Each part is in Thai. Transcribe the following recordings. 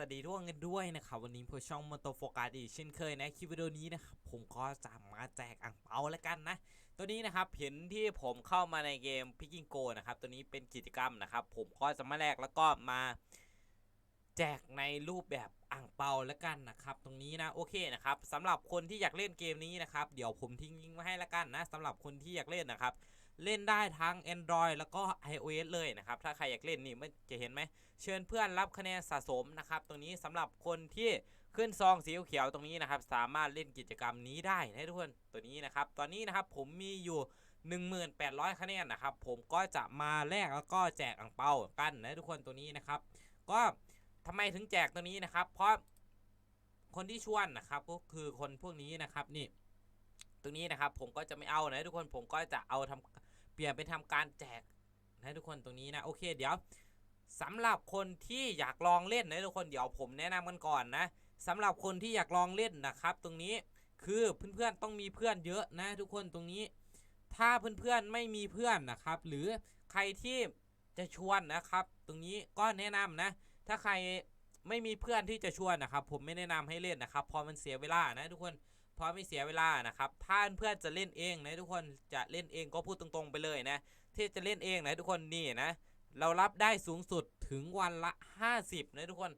สวัสดีทุกคนกันด้วยนะครับวันนี้พวกช่องมอเตอร์โฟกัสอีกเช่นเคยนะคลิปวิดีโอนี้นะครับผมก็จะมาแจกอ่างเปาแล้วกันนะ ตัวนี้นะครับเห็นที่ผมเข้ามาในเกมพิกิงโกนะครับตัวนี้เป็นกิจกรรมนะครับผมก็จะมาแลกแล้วก็มาแจกในรูปแบบอ่างเปาแล้วกันนะครับตรงนี้นะโอเคนะครับสำหรับคนที่อยากเล่นเกมนี้นะครับเดี๋ยวผมทิ้งลิงก์ไว้ให้แล้วกันนะสำหรับคนที่อยากเล่นนะครับ เล่นได้ทั้ง Android แล้วก็ iOS เลยนะครับ ถ้าใครอยากเล่นนี่มันจะเห็นไหม เชิญเพื่อนรับคะแนนสะสมนะครับ ตรงนี้สำหรับคนที่ขึ้นซองสีเขียวตรงนี้นะครับ สามารถเล่นกิจกรรมนี้ได้นะทุกคนตัวนี้นะครับ ตอนนี้นะครับผมมีอยู่ 1800 คะแนนนะครับ ผมก็จะมาแลกแล้วก็แจกอ่งเปากันนะทุกคนตัวนี้นะครับ ก็ทำไมถึงแจกตัวนี้นะครับ เพราะคนที่ชวนนะครับก็คือคนพวกนี้นะครับนี่ ตรงนี้นะครับผมก็จะไม่เอานะทุกคนผมก็จะเอาทำเปลี่ยนเป็นทำการแจกนะทุกคนตรงนี้นะโอเคเดี๋ยวสำหรับคนที่อยากลองเล่นนะทุกคนเดี๋ยวผมแนะนำกันก่อนนะสำหรับคนที่อยากลองเล่นนะครับ ตรงนี้คือเพื่อนๆต้องมีเพื่อนเยอะนะทุกคนตรงนี้ ถ้าเพื่อนๆไม่มีเพื่อนนะครับ หรือใครที่จะชวนนะครับ ตรงนี้ก็แนะนำนะ ถ้าใครไม่มีเพื่อนที่จะชวนนะครับ ผมไม่แนะนำให้เล่นนะครับเพราะมันเสียเวลานะทุกคน เพราะไม่เสียเวลานะครับถ้าเพื่อนจะเล่นเองนะทุกคนจะเล่นเองก็พูดตรงๆไปเลยนะที่จะเล่นเองนะทุกคนนี่นะเรารับได้สูงสุดถึงวันละ 50นะทุกคน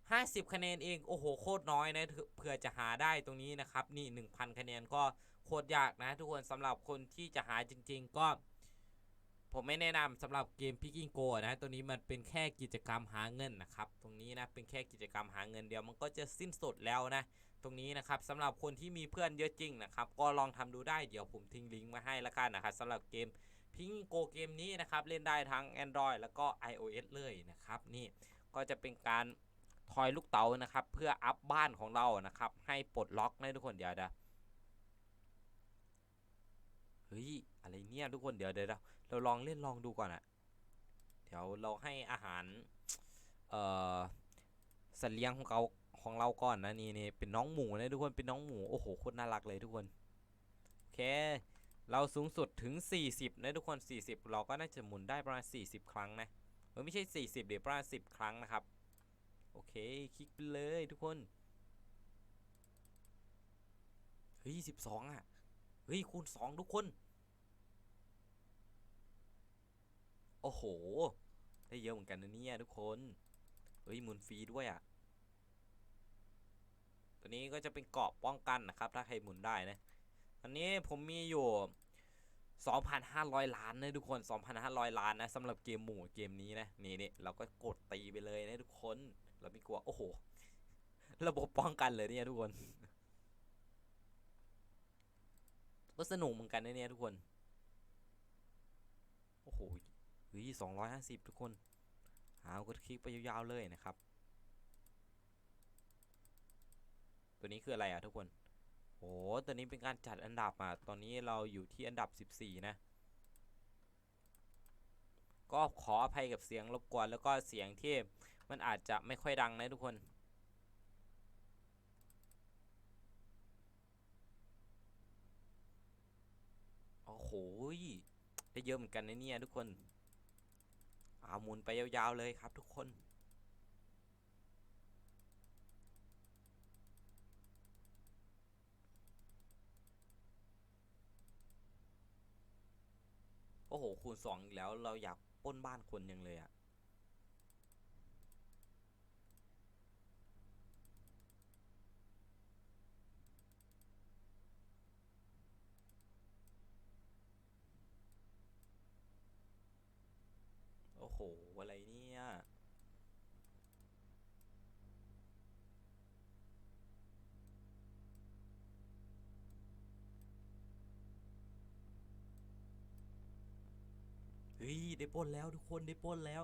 50 คะแนนเองโอ้โหโคตรน้อยนะเผื่อจะหาได้ตรงนี้นะครับนี่ 1,000 คะแนนก็โคตรยากนะทุกคนสำหรับคนที่จะหาจริง ๆ ก็ ผมไม่แนะนำสำหรับเกม Picking Go นะตัวนี้มันเป็นแค่กิจกรรมหาเงินนะครับ ตรงนี้นะเป็นแค่กิจกรรมหาเงินเดียวมันก็จะสิ้นสุดแล้วนะ ตรงนี้นะครับสำหรับคนที่มีเพื่อนเยอะจริงนะครับ ก็ลองทำดูได้เดี๋ยวผมทิ้งลิงก์ไว้ให้ละกันนะครับสำหรับเกมพิงโกเกมนี้นะครับเล่นได้ทั้ง Android แล้วก็ iOS เลยนะครับนี่ก็จะเป็นการทอยลูกเต๋านะครับ เพื่ออัพบ้านของเรานะครับ ให้ปลดล็อกนะทุกคนเดี๋ยวเดี๋ยวเฮ้ย อะไรเนี่ยทุกคนเดี๋ยวเดี๋ยวเราลองเล่นลองดูก่อนอะเดี๋ยวเราให้อาหาร เอ่อสัตว์เลี้ยงของเราของเราก่อนนะนี่นี่เป็นน้องหมูนะทุกคนเป็นน้องหมูโอ้โหโคตรน่ารักเลยทุกคนโอเค เราสูงสุดถึง 40 นะทุกคน 40 เราก็น่าจะหมุนได้ประมาณ 40 ครั้งนะเออไม่ใช่ 40เดี๋ยวประมาณ10 ครั้งนะครับโอเคคลิกไปเลยทุกคนเฮ้ย12อะเฮ้ยคูณ2ทุกคน โอ้โห ได้เยอะเหมือนกันนะเนี่ยทุกคน เฮ้ยหมุนฟรีด้วยอะ ตัวนี้ก็จะเป็นเกราะป้องกันนะครับ ถ้าใครหมุนได้นะ อันนี้ผมมีอยู่ 2,500 ล้านนะทุกคน 2,500 ล้านนะสำหรับเกมหมู่เกมนี้นะ นี่นี่เราก็กดตีไปเลยนะทุกคน เราไม่กลัว โอ้โห ระบบป้องกันเลยเนี่ยทุกคน ก็สนุกเหมือนกันนะเนี่ยทุกคน โอ้โห เฮ้ย250 ทุกคน หากดคลิกไปยาวๆเลยนะครับ ตัวนี้คืออะไรอะทุกคนโอ้ตอนนี้เป็นการจัดอันดับอะตอนนี้เราอยู่ที่อันดับ 14 นะ ก็ขออภัยกับเสียงรบกวนแล้วก็เสียงที่มันอาจจะไม่ค่อยดังนะทุกคนโอ้โหได้เยอะเหมือนกันนะเนี่ยทุกคน เอาหมุนไปยาวๆเลยครับทุกคนโอ้โหคูณสองอีกแล้วเราอยากป้นบ้านคนยังเลยอะ อ้โหอะไรเนี่ยเฮ้ยได้ปล้นแล้วทุกคนได้ปล้นแล้ว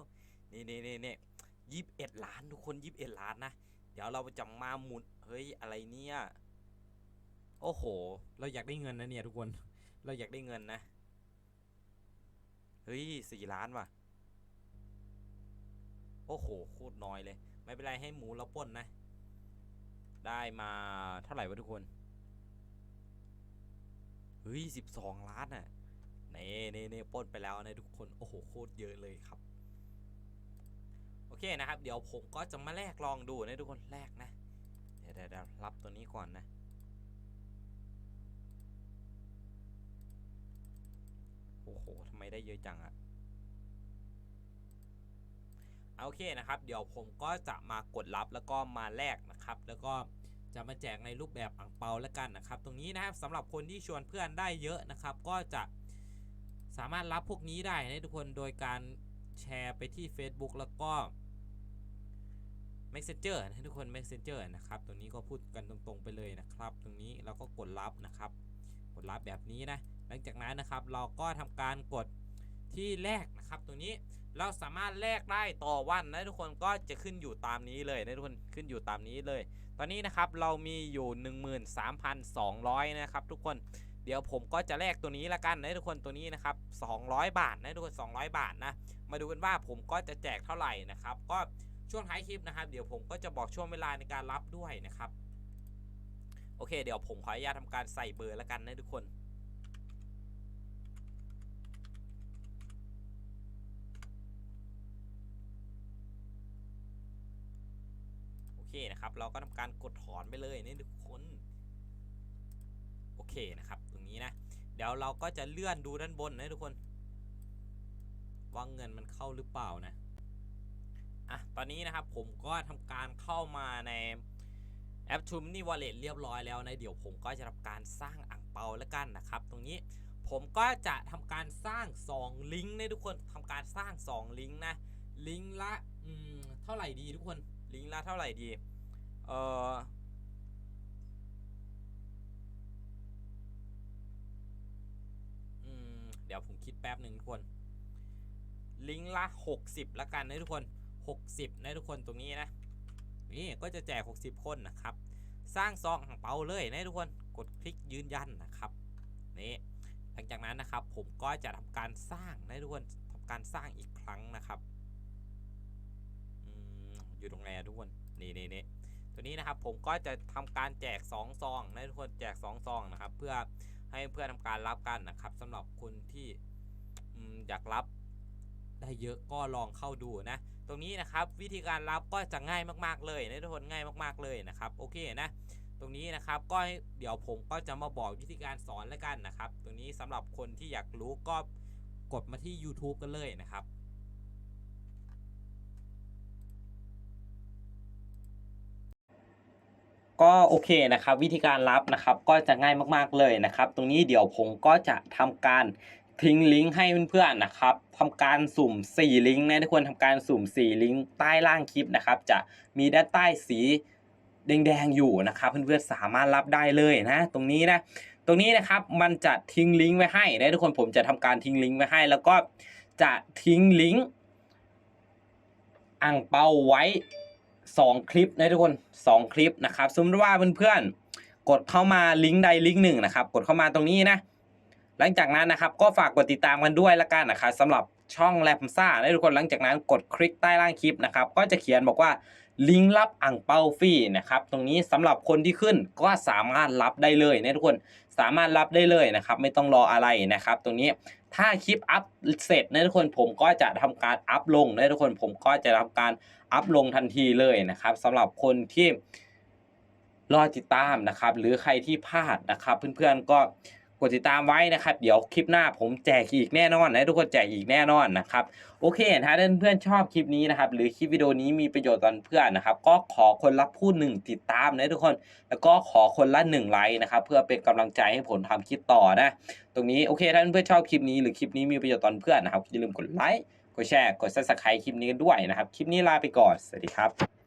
นี่นี่นี่นี่ยี่สิบเอ็ดล้านทุกคนยี่สิบเอ็ดล้านนะเดี๋ยวเราจะมาหมุนเฮ้ยอะไรเนี่ยโอ้โห เราอยากได้เงินนะเนี่ยทุกคน เราอยากได้เงินนะ เฮ้ยสี่ล้านว่ะ โอ้โหโคตรน้อยเลย ไม่เป็นไรให้หมูเราป้นนะ ได้มาเท่าไหร่วะทุกคนเฮ้ยสิบสองล้านอะเน่เน่เน่ป้นไปแล้วนะทุกคนโอ้โหโคตรเยอะเลยครับโอเคนะครับเดี๋ยวผมก็จะมาแลกลองดูนะทุกคนแลกนะเดี๋ยวเดี๋ยวรับตัวนี้ก่อนนะโอ้โหทำไมได้เยอะจังอะเอา โอเคนะครับ เดี๋ยวผมก็จะมากดรับแล้วก็มาแลกนะครับ แล้วก็จะมาแจกในรูปแบบอ่างเปาแล้วกันนะครับ ตรงนี้นะครับสำหรับคนที่ชวนเพื่อนได้เยอะนะครับ ก็จะสามารถรับพวกนี้ได้นะทุกคนโดยการแชร์ไปที่ Facebook แล้วก็ Messenger นะทุกคน Messenger นะครับตรงนี้ก็พูดกันตรงๆไปเลยนะครับ ตรงนี้เราก็กดรับนะครับ กดรับแบบนี้นะ หลังจากนั้นนะครับเราก็ทำการกดที่แรกนะครับ ตรงนี้ เราสามารถแลกได้ต่อวันนะทุกคนก็จะขึ้นอยู่ตามนี้เลยนะทุกคนขึ้นอยู่ตามนี้เลย ตอนนี้นะครับเรามีอยู่ 13,200 นะครับทุกคนเดี๋ยวผมก็จะแลกตัวนี้ละกันนะทุกคนตัวนี้นะครับ 200 บาทนะทุกคน 200 บาทนะ มาดูกันว่าผมก็จะแจกเท่าไหร่นะครับ ก็ช่วงท้ายคลิปนะครับ เดี๋ยวผมก็จะบอกช่วงเวลาในการรับด้วยนะครับ โอเค เดี๋ยวผมขออนุญาตทำการใส่เบอร์ล้วกันนะทุกคน เคนะครับ เราก็ทำการกดถอนไปเลยนี่ทุกคนโอเคนะครับ ตรงนี้นะ เดี๋ยวเราก็จะเลื่อนดูด้านบนนะทุกคนว่าเงินมันเข้าหรือเปล่านะอะตอนนี้นะครับผมก็ทำการเข้ามาในแอป t ูมนี่วอลเล็ตเรียบร้อยแล้วนะเดี๋ยวผมก็จะทำการสร้างอ่างเปาแล้วกันนะครับ ตรงนี้ผมก็จะทำการสร้าง 2 ลิงก์นะทุกคนทำการสร้าง 2 ลิงก์นะลิงก์ละเท่าไหร่ดีทุกคน ลิงก์ละเท่าไหร่ดี เออเดี๋ยวผมคิดแป๊บหนึ่งทุกคน ลิงก์ละ 60ล้วกันนะทุกคน 60 นะทุกคนตรงนี้นะ นี่ก็จะแจก 60 คนนะครับ สร้างซองของเปาเลยนะทุกคน กดคลิกยืนยันนะครับ นี่ หลังจากนั้นนะครับผมก็จะทำการสร้างนะทุกคนทำการสร้างอีกครั้งนะครับ อยู่ตรงไหนทุกคนนี่นี่นี่ตัวนี้นะครับผมก็จะทำการแจก2ซองนะทุกคนแจก2ซองนะครับ เพื่อให้เพื่อนทำการรับกันนะครับสำหรับคนที่อยากรับได้เยอะก็ลองเข้าดูนะ ตรงนี้นะครับวิธีการรับก็จะง่ายมากๆเลยนะทุกคนง่ายมากๆเลยนะครับโอเคนะตรงนี้นะครับก็เดี๋ยวผมก็จะมาบอกวิธีการสอนแล้วกันนะครับ ตรงนี้สำหรับคนที่อยากรู้ก็กดมาที่ YouTube กันเลยนะครับ ก็โอเคนะครับ วิธีการรับนะครับก็จะง่ายมากๆเลยนะครับ ตรงนี้เดี๋ยวผมก็จะทำการทิ้งลิงก์ให้เพื่อนๆนะครับทำการสุ่ม 4 ลิงก์นะทุกคนทำการสุ่ม 4 ลิงก์ใต้ล่างคลิปนะครับ จะมีด้านใต้สีแดงๆอยู่นะครับเพื่อนๆสามารถรับได้เลยนะตรงนี้นะตรงนี้นะครับมันจะทิ้งลิงก์ไว้ให้นะทุกคนผมจะทำการทิ้งลิงก์ไว้ให้ แล้วก็จะทิ้งลิงก์อ่างเปาไว้ 2 คลิปนะทุกคน 2 คลิปนะครับสมมติว่าเพื่อนๆกดเข้ามาลิงก์ใดลิงก์หนึ่งนะครับ กดเข้ามาตรงนี้นะ หลังจากนั้นนะครับก็ฝากกดติดตามกันด้วยละกันนะครับสำหรับช่องแลมซ่านะทุกคนหลังจากนั้นกดคลิกใต้ล่างคลิปนะครับก็จะเขียนบอกว่า ลิงก์รับอ่างเปาฟรีนะครับ ตรงนี้สำหรับคนที่ขึ้นก็สามารถรับได้เลยนะทุกคนสามารถรับได้เลยนะครับ ไม่ต้องรออะไรนะครับ ตรงนี้ถ้าคลิปอัพเสร็จนะทุกคนผมก็จะทำการอัพลงนะทุกคนผมก็จะทำการอัพลงทันทีเลยนะครับสำหรับคนที่รอติดตามนะครับ หรือใครที่พลาดนะครับ เพื่อนๆก็ กดติดตามไว้นะครับ เดี๋ยวคลิปหน้าผมแจกอีกแน่นอนนะทุกคนแจกอีกแน่นอนนะครับ โอเคถ้าเพื่อนๆชอบคลิปนี้นะครับ หรือคลิปวิดีโอนี้มีประโยชน์ต่อเพื่อนนะครับ ก็ขอคนละพูดหนึ่งติดตามนะทุกคน แล้วก็ขอคนละหนึ่งไลค์นะครับ เพื่อเป็นกำลังใจให้ผมทำคลิปต่อนะ ตรงนี้โอเคถ้าเพื่อนๆชอบคลิปนี้หรือคลิปนี้มีประโยชน์ต่อเพื่อนนะครับอย่าลืมกดไลค์กดแชร์กดซับสไครต์คลิปนี้กันด้วยนะครับ คลิปนี้ลาไปก่อนสวัสดีครับ